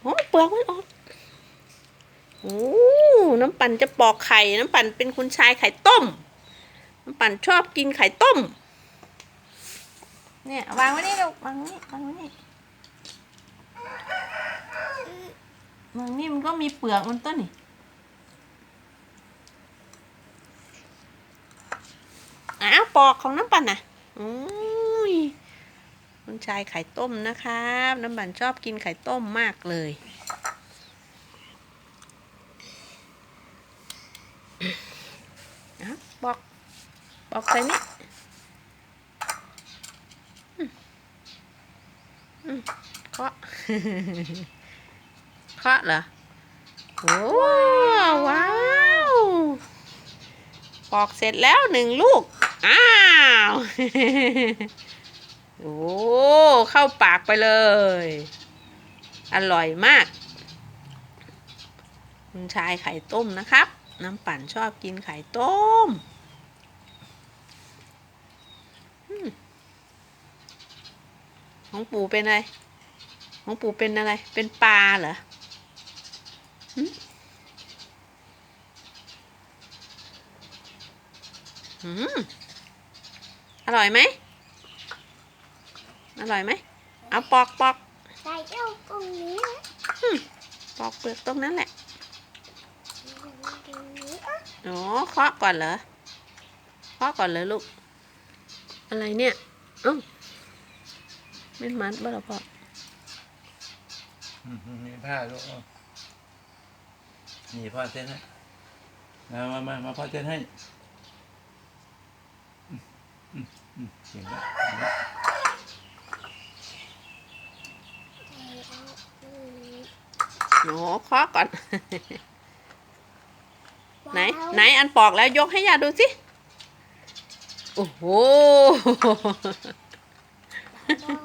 โอ้เปลือกมันออกโอ้น้ำปั่นจะปอกไข่ น้ำปั่นเป็นคุณชายไข่ต้ม น้ำปั่นชอบกินไข่ต้ม เนี่ยวางไว้นี่ลูกวางนี่วางไว้นี่วางนี่มันก็มีเปลือกมันต้นนี่อ้าวปอกของน้ำปั่นนะอุ้ย คุณชายไข่ต้มนะครับ น้ำปั่นชอบกินไข่ต้มมากเลยอะปอกปอกใส่นี่เคาะเคาะเหรอ โอ้ว้าวปอกเสร็จแล้วหนึ่งลูก อ้าว โอ้เข้าปากไปเลย อร่อยมาก คุณชายไข่ต้มนะครับ น้ำปั่นชอบกินไข่ต้มของปู่เป็นอะไร ของปู่เป็นอะไร เป็นปลาเหรออืมอร่อยไหม อร่อยไหม เอาปอกปอกใส่เจ้าตรงนี้นะปอกเปลือกตรงนั้นแหละตรงนี้อะโอ้เคาะก่อนเหรอเคาะก่อนเลยลูก อะไรเนี่ยเอ้าไม่มัดบ้าหรอพ่ออืมมีผ้าลูกเอานี่พ่อเต้นให้มามามามาพ่อเต้นให้ อืมอืมอืมเก่งแล้วเก่งแล้ว ใส่เอาตรงนี้ โอ้เคาะก่อน ไหน ไหนอันปอกแล้วยกให้ยาดูสิ โอ้โหว้าว